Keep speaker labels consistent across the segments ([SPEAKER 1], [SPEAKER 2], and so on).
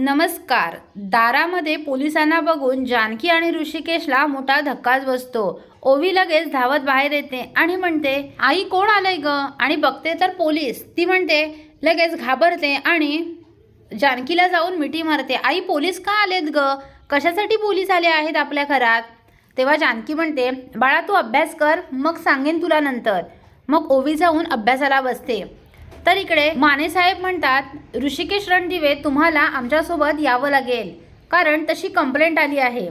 [SPEAKER 1] नमस्कार. दारामध्ये पोलिसांना बघून जानकी आणि ऋषिकेशला मोठा धक्काच बसतो. ओवी लगेच धावत बाहेर येते आणि म्हणते आई कोण आलंय ग? आणि बघते तर पोलीस. ती म्हणते लगेच घाबरते आणि जानकीला जाऊन मिठी मारते. आई पोलीस का आलेत ग? कशासाठी पोलीस आले आहेत आपल्या घरात? तेव्हा जानकी म्हणते बाळा तू अभ्यास कर मग सांगेन तुला नंतर. मग ओवी जाऊन अभ्यासाला बसते. तर इकडे माने साहेब म्हणतात ऋषिकेश रणदिवे तुम्हाला आमच्यासोबत यावं लागेल कारण तशी कंप्लेंट आली आहे.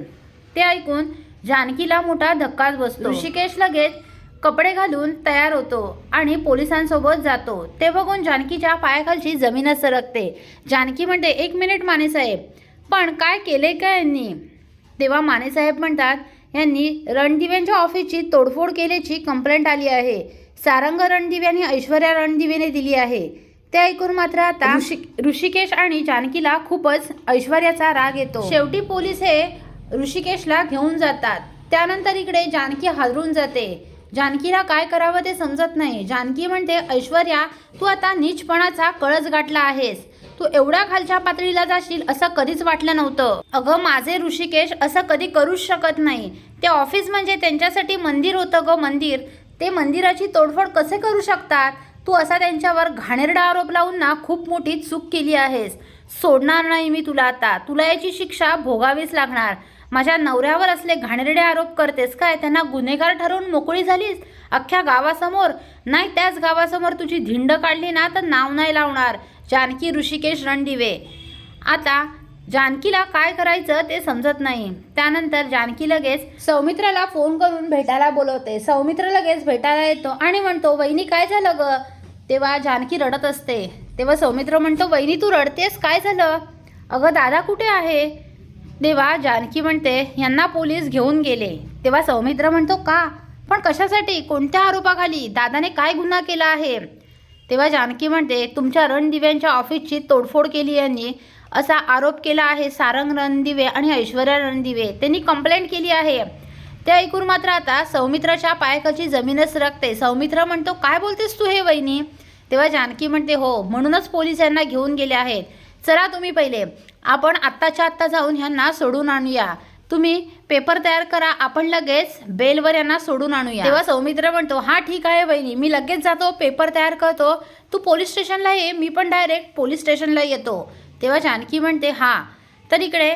[SPEAKER 1] ते ऐकून जानकीला मोठा धक्काच बसतो. ऋषिकेश लगेच कपडे घालून तयार होतो आणि पोलिसांसोबत जातो. ते बघून जानकीच्या पायाखालची जमीनच सरकते. जानकी म्हणते एक मिनिट माने साहेब. पण काय केले का यांनी? तेव्हा माने साहेब म्हणतात यांनी रणदिव्यांच्या ऑफिसची तोडफोड केल्याची कंप्लेंट आली आहे. सारंग रणदिवे आणि ऐश्वर्या रणदिवेने दिली आहे. ते ऐकून मात्र आता ऋषि ऋषिकेश आणि जानकीला खूपच ऐश्वर्याचा राग येतो. शेवटी पोलीस हे ऋषिकेशला घेऊन जातात. त्यानंतर इकडे जानकी हादरून जाते. जानकीला काय करावं ते समजत नाही. जानकी म्हणते ऐश्वर्या तू आता नीचपणाचा कळस गाठला आहेस. तू एवढ्या खालच्या पातळीला जाशील असं कधीच वाटलं नव्हतं. अगं माझे ऋषिकेश असं कधी करूच शकत नाही. ते ऑफिस म्हणजे त्यांच्यासाठी मंदिर होतं ग मंदिर. ते मंदिराची तोडफोड कसे करू शकतात? तू असा त्यांच्यावर घाणेरडा आरोप लावून ना खूप मोठी चूक केली आहेस. सोडणार नाही मी तुला आता. तुला याची शिक्षा भोगावीच लागणार. माझ्या नवऱ्यावर असले घाणेरडे आरोप करतेस काय? त्यांना गुन्हेगार ठरवून मोकळी झालीस? अख्ख्या गावासमोर? नाही त्याच गावासमोर तुझी धिंड काढली ना तर नाव नाही लावणार. जानकी ऋषिकेश रणदिवे. आता जानकीला काय करायचं ते समजत नाही. त्यानंतर जानकी लगेच सौमित्राला फोन करून भेटायला बोलवते. सौमित्र लगेच भेटायला येतो आणि म्हणतो वहिनी काय झालं ग? तेव्हा जानकी रडत असते. तेव्हा सौमित्र म्हणतो वहिनी तू रडतेस? काय झालं? अगं दादा कुठे आहे? तेव्हा जानकी म्हणते यांना पोलीस घेऊन गेले. तेव्हा सौमित्र म्हणतो का? पण कशासाठी? कोणत्या आरोपाखाली? दादाने काय गुन्हा केला आहे? तेव्हा जानकी म्हणते तुमच्या रणदिव्यांच्या ऑफिसची तोडफोड केली यांनी. असा आरोप केला आहे. सारंग रणदिवे आणि ऐश्वर्या रणदिवे त्यांनी कंप्लेंट केली आहे. ते ऐकून मात्र आता सौमित्राच्या पायकाची जमीनच रखते. सौमित्र म्हणतो काय बोलतेस तू हे वहिनी? तेव्हा जानकी म्हणते हो म्हणूनच पोलीस यांना घेऊन गेले आहेत. चला तुम्ही पहिले. आपण आत्ताच्या आत्ता जाऊन ह्यांना सोडून आणूया. तुम्ही पेपर तयार करा. आपण लगेच बेलवर यांना सोडून आणूया. तेव्हा सौमित्र म्हणतो हा ठीक आहे बहिणी मी लगेच जातो पेपर तयार करतो. तू पोलीस स्टेशनला ये. मी पण डायरेक्ट पोलीस स्टेशनला येतो. तेव्हा जानकी म्हणते हा. तर इकडे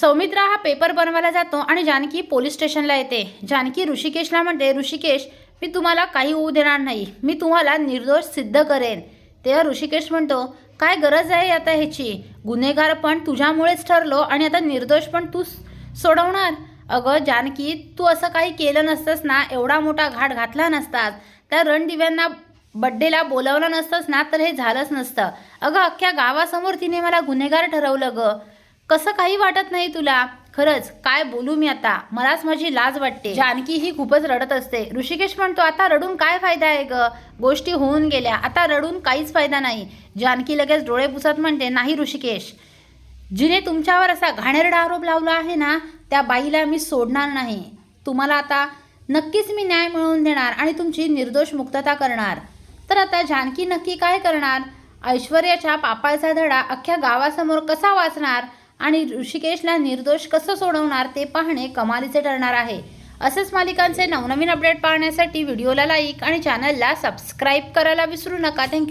[SPEAKER 1] सौमित्रा हा पेपर बनवायला जातो आणि जानकी पोलीस स्टेशनला येते. जानकी ऋषिकेशला म्हणते ऋषिकेश मी तुम्हाला काही होऊ देणार नाही. मी तुम्हाला निर्दोष सिद्ध करेन. तेव्हा ऋषिकेश म्हणतो काय गरज आहे आता ह्याची? गुन्हेगार पण तुझ्यामुळेच ठरलो आणि आता निर्दोष पण तू सोडवणार. अगं जानकी तू असं काही केलं नसतंस ना एवढा मोठा घाट घातला नसतास. त्या रणदिव्यांना बड्डेला बोलावलं नसतंच ना तर हे झालंच नसतं. अगं अख्ख्या गावासमोर तिने मला गुन्हेगार ठरवलं ग. कसं काही वाटत नाही तुला? खरंच काय बोलू मी आता? मलाच माझी लाज वाटते. जानकी ही खूपच रडत असते. ऋषिकेश म्हणतो आता रडून काय फायदा आहे ग? गोष्टी होऊन गेल्या. आता रडून काहीच फायदा नाही. जानकी लगेच डोळे पुसत म्हणते नाही ऋषिकेश. जिने तुमच्यावर असा घाणेरडा आरोप लावला आहे ना त्या बाईला मी सोडणार नाही. तुम्हाला आता नक्कीच मी न्याय मिळवून देणार आणि तुमची निर्दोष मुक्तता करणार. तर आता जानकी नक्की काय करणार? ऐश्वर्याच्या पापाचा धडा अख्ख्या गावासमोर कसा वाचणार? आणि ऋषिकेशला निर्दोष कसं सोडवणार ते पाहणे कमालीचे ठरणार आहे. असेच मालिकांचे नवनवीन अपडेट पाहण्यासाठी व्हिडिओला लाईक आणि चॅनलला सबस्क्राईब करायला विसरू नका. थँक्यू